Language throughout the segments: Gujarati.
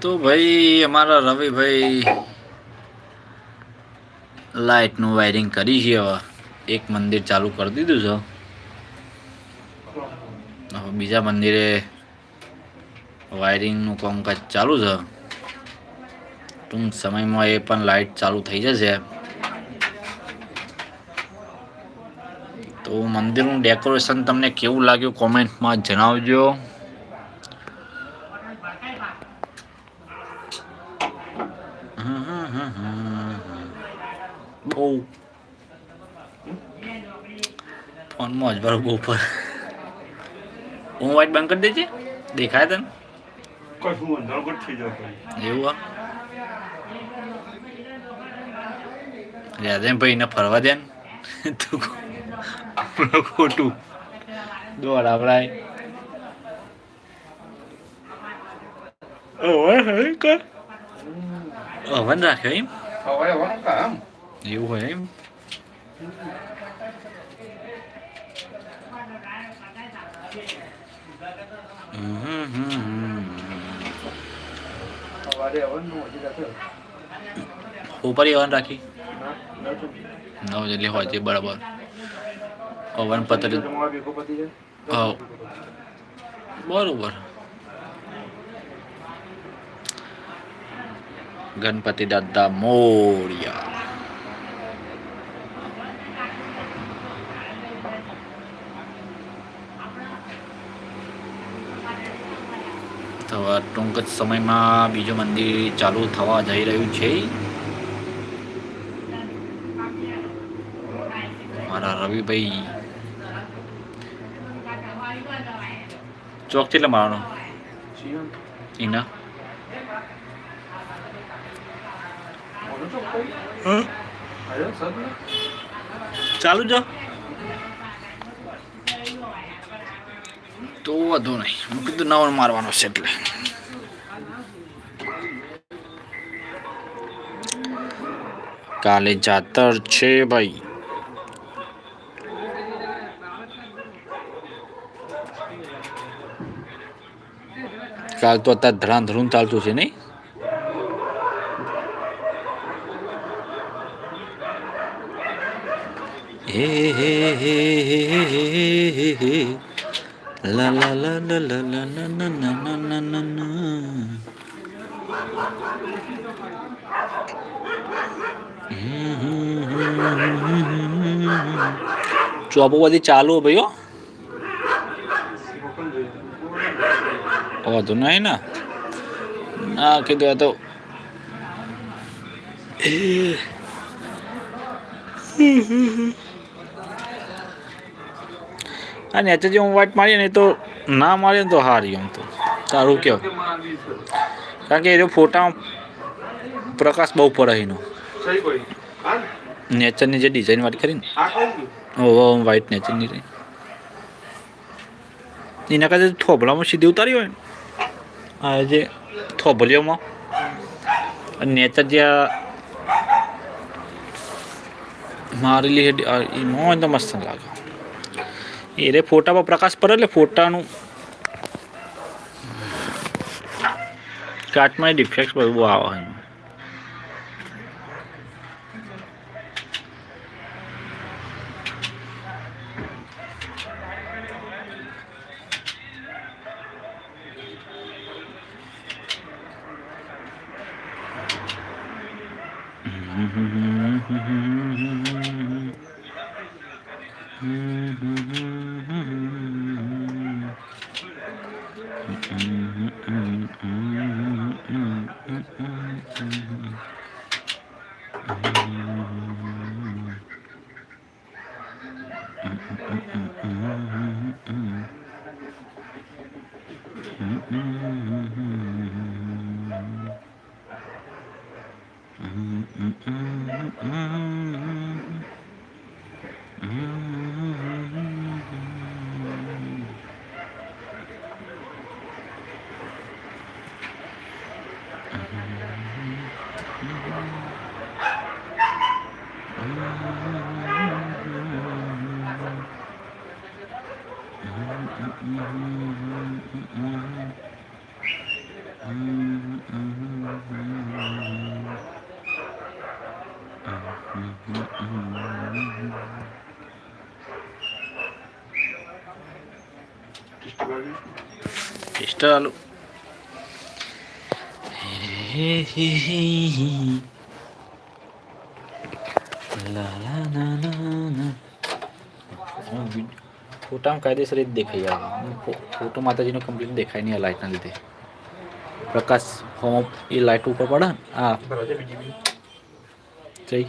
તો ભાઈ, અમારા રવિભાઈ લાઇટનું વાયરિંગ કરી છે હવે. એક મંદિર ચાલુ કરી દીધું છે. હવે બીજા મંદિરે વાયરિંગનું કામકાજ ચાલુ છે. ટૂંક સમયમાં એ પણ લાઇટ ચાલુ થઈ જશે. તો મંદિરનું ડેકોરેશન તમને કેવું લાગ્યું કોમેન્ટમાં જણાવજો. ફોનમાં જ બરોબર ઉપર. હું વાઇટ બંધ કરી દેજે. દેખાય તને? એવું આ ભાઈ એને ફરવા દે ને. તું આપણું ખોટું. દોડ આપડાય હવન રાખ્યો એમ? એવું હોય એમ? ઉપર ઓવન રાખી ના ના નવ જેટલી હોય છે બરાબર ઓવન પતરી તમારા ભેગો પતી જાય હા. બરોબર ગણપતિ દાદા મોરિયા ટૂંક જ સમયમાં બીજું મંદિર ચાલુ થવા જઈ રહ્યું છે. મારા રવિભાઈ. ચોક કેટલા મારવાનો? જીવન એના ચાલુ જો. તો વધુ નહીં. હું કીધું નવ મારવાનો છે એટલે. કાલે જાતર છે ભાઈ કાલ તો અત્યારે ધરાન ધરું ચાલતું છે નહીં હે હે હે હે હે હે લા લા લા લા લા લા લા ના ના ના ચોપો બધી ચાલુ ભાઈઓ. વધુ નહીં ને ના, કીધું તો. અને અત્યારે હું વાઇટ મારીએ ને તો ના મારીએ ને તો હારી એમ તો. તારું કેવું? કારણ કે એ ફોટામાં પ્રકાશ બહુ પડે એનો સહી કોઈ હા નેચરની જે ડિઝાઇન વાત કરી ને આ કહું છું ઓ વ્હાઇટ નેચરની રહી એના કરતા થોભલામાં સીધી ઉતારી હોય ને આ જે થોભલીઓમાં અને નેચર જે આ મારેલી છે આ એમાં હોય ને તો મસ્ત લાગે એ રે ફોટા પર પ્રકાશ પડે એટલે ફોટાનું Got my defects but wow. Mm-hmm. ఇష్టాలు ફોટામાં કાયદેસર જ દેખાઈ આવે ફો- ફોટો માતાજીનો કમ્પ્લીટ દેખાય નહીં આ લાઇટના લીધે પ્રકાશ હોમ એ લાઇટ ઉપર પડે ને આ બરાબર બીજી બીજી જઈ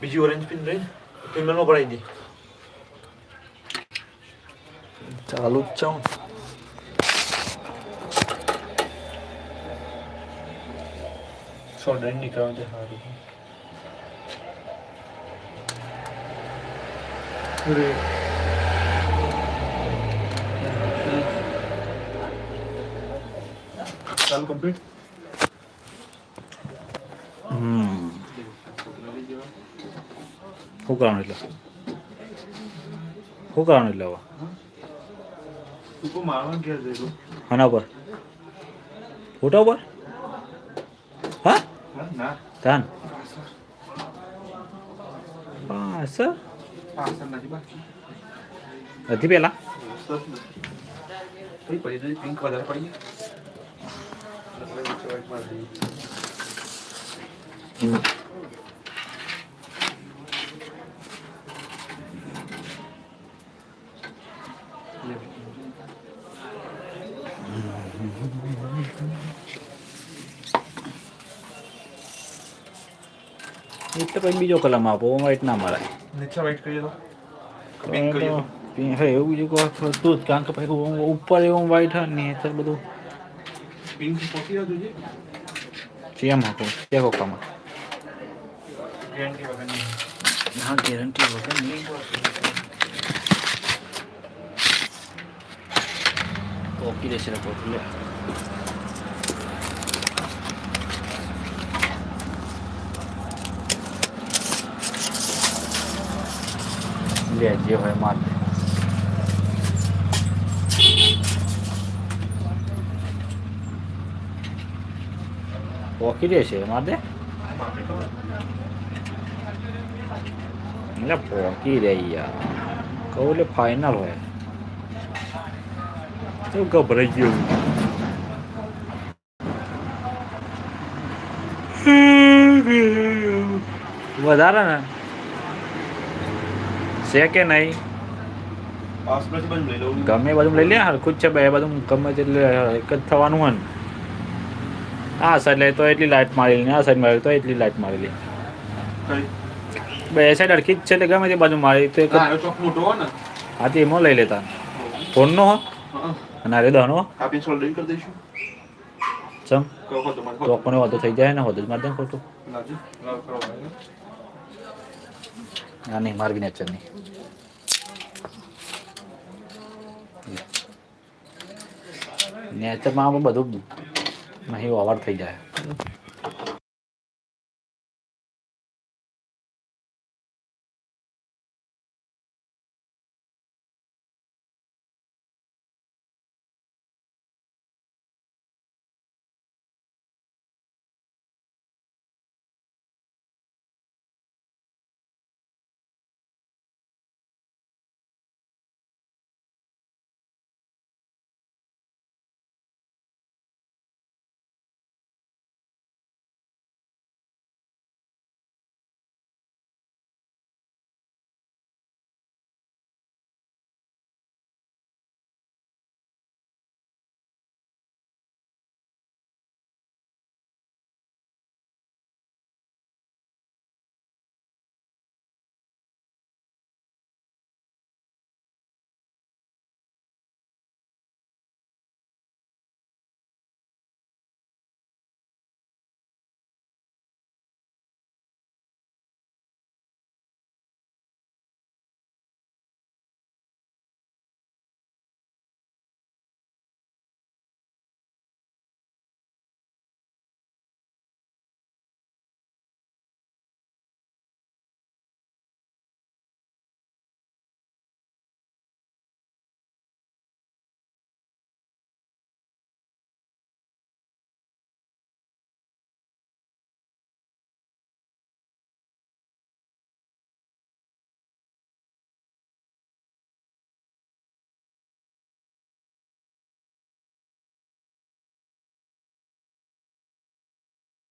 બીજી ઓરેન્જ પિન રહી ફિલ્મમાં ભરાઈ દે ચાલુ જ છે હું. સોલ્ડરિંગ નીકળવાનું છે સારું ચાલુ કમ્પ્લીટ હમ શું કરવાનું એટલે શું કરવાનું એટલે હવે તું આના પર ફોટા ઉપર Tan. Pasar. Pasar na, di ba? Nanti pela. Ay, pwede na pink color pa niya. Mm-hmm. પછી બીજો કલમ આપો વાઈટ ના મળે નીચે white કરીએ તો પિંક કરીએ તો પિંક હે એવું બીજું કોઈ થતું જ કારણ કે પછી ઉપર એવું વાઈટ હોય ને એ બધું પિંક પહોંચી રહ્યો જોઈએ ચેમ હકો કે હોકામાં ગેરંટી વગરની હા ગેરંટી વગર નહીં ઓકી રહેશે રે પોતું લે લે, જે હોય એટલે પોકી યાર. કહું એટલે ફાઇનલ હોય. તો ગભરાઈ ગયું. વધારે ને? છે કે નહીં? ગમે એ બધું લઈ લે હરખું જ છે બે બધું ગમે એટલે એક જ થવાનું હોય ને. આ સાઈડ લે તો એટલી લાઇટ મારી લે આ સાઈડ મારી તો એટલી લાઇટ મારી લે બે સાઈડ હરખી જ છે એટલે ગમે તે બાજુ મારી તો એક હા તે એમાં લઈ લેતા. ફોનનો હો. અને અરે દહનો ચમ. તો પણ વાંધો થઈ જાય ને વાંધો જ મારી ખોટું. લાજી લાવ કરો ભાઈ હા નહીં મારવી નેચર નહીં નેચરમાં આમાં બધું નહીં ઓવર થઈ જાય